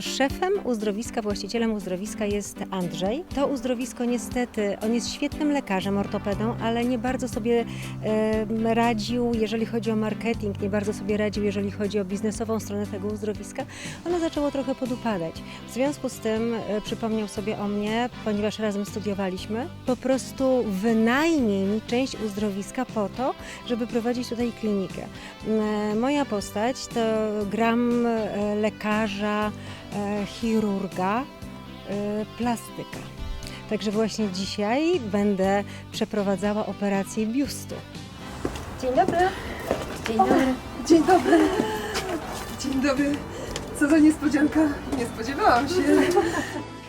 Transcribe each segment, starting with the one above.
Szefem uzdrowiska, właścicielem uzdrowiska jest Andrzej. To uzdrowisko niestety, on jest świetnym lekarzem, ortopedą, ale nie bardzo sobie e, radził, jeżeli chodzi o marketing, nie bardzo sobie radził, jeżeli chodzi o biznesową stronę tego uzdrowiska. Ono zaczęło trochę podupadać. W związku z tym e, przypomniał sobie o mnie, ponieważ razem studiowaliśmy. Po prostu wynajmie mi część uzdrowiska po to, żeby prowadzić tutaj klinikę. E, Moja postać to gram e, lekarza, chirurga, e, plastyka. Także właśnie dzisiaj będę przeprowadzała operację biustu. Dzień dobry. Dzień dobry. Dzień dobry. Dzień dobry. Co za niespodzianka. Nie spodziewałam się.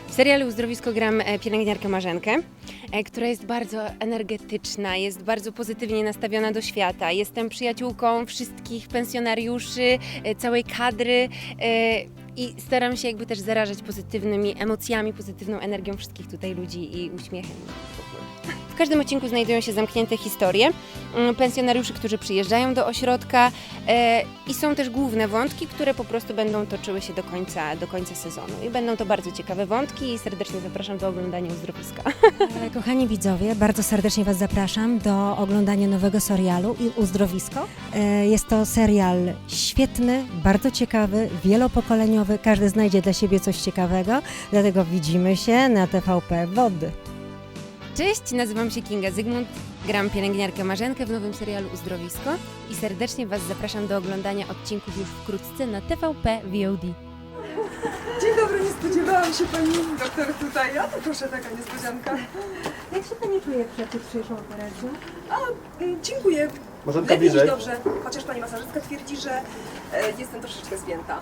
W serialu Uzdrowisko gram e, pielęgniarkę Marzenkę, e, która jest bardzo energetyczna, jest bardzo pozytywnie nastawiona do świata. Jestem przyjaciółką wszystkich pensjonariuszy, e, całej kadry e, i staram się jakby też zarażać pozytywnymi emocjami, pozytywną energią wszystkich tutaj ludzi i uśmiechem. Każdym odcinku znajdują się zamknięte historie mm, pensjonariuszy, którzy przyjeżdżają do ośrodka e, i są też główne wątki, które po prostu będą toczyły się do końca, do końca sezonu. I będą to bardzo ciekawe wątki i serdecznie zapraszam do oglądania uzdrowiska. E, Kochani widzowie, bardzo serdecznie Was zapraszam do oglądania nowego serialu i Uzdrowisko. E, Jest to serial świetny, bardzo ciekawy, wielopokoleniowy. Każdy znajdzie dla siebie coś ciekawego, dlatego widzimy się na TVP Wody. Cześć, nazywam się Kinga Zygmunt, gram pielęgniarkę Marzenkę w nowym serialu Uzdrowisko i serdecznie Was zapraszam do oglądania odcinków już wkrótce na TVP VOD. Dzień dobry, nie spodziewałam się pani doktor tutaj. A to proszę, taka niespodzianka. Jak się Pani czuje przed dzisiejszą operacją? A, mm, dziękuję. Marzenka Lepiej niż bliżej. dobrze. Chociaż pani masażystka twierdzi, że e, jestem troszeczkę spięta.